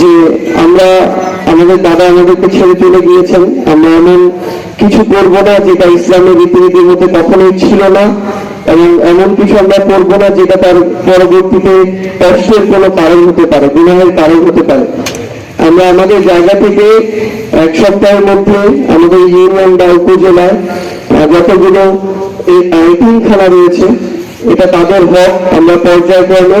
যে আমরা আমাদের দাদা আমাদেরকে ছেড়ে চলে গিয়েছেন। আমরা এমন কিছু করব না যেটা ইসলামের রীতিনীতির মধ্যে কখনোই ছিল না, এবং এমন কিছু আমরা করব না যেটা তার পরবর্তীতে কষ্টের কোনো কারণ হতে পারে বিনয়ের কারণ হতে পারে। আমরা আমাদের জায়গা থেকে এক সপ্তাহের মধ্যে আমাদের ইউনিয়ন বা উপজেলায় যতগুলো এই আইটিং খেলা রয়েছে, এটা তাদের হক, আমরা পর্যায়ক্রমে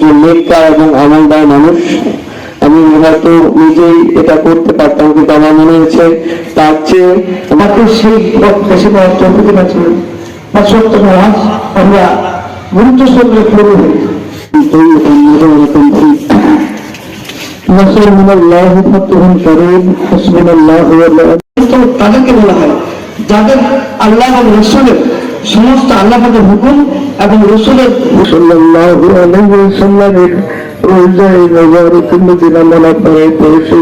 একজন নেককার এবং আমলদার মানুষ। আমি হয়তো নিজেই এটা করতে পারতাম কিন্তু আমার মনে হয়েছে তার চেয়ে আমাকে সেই বেশি বয়সটা হতে বা সত্য মহাজ আমরা গুরুত্ব সঙ্গে শুরু তাদেরকে বলা হয় যাদের আল্লাহ রসুলের সমস্ত আল্লাহের হুকুম এবং রসুলের সাল্লামের রোজায় নজর মদিনা মালা পায়ে পৌঁছে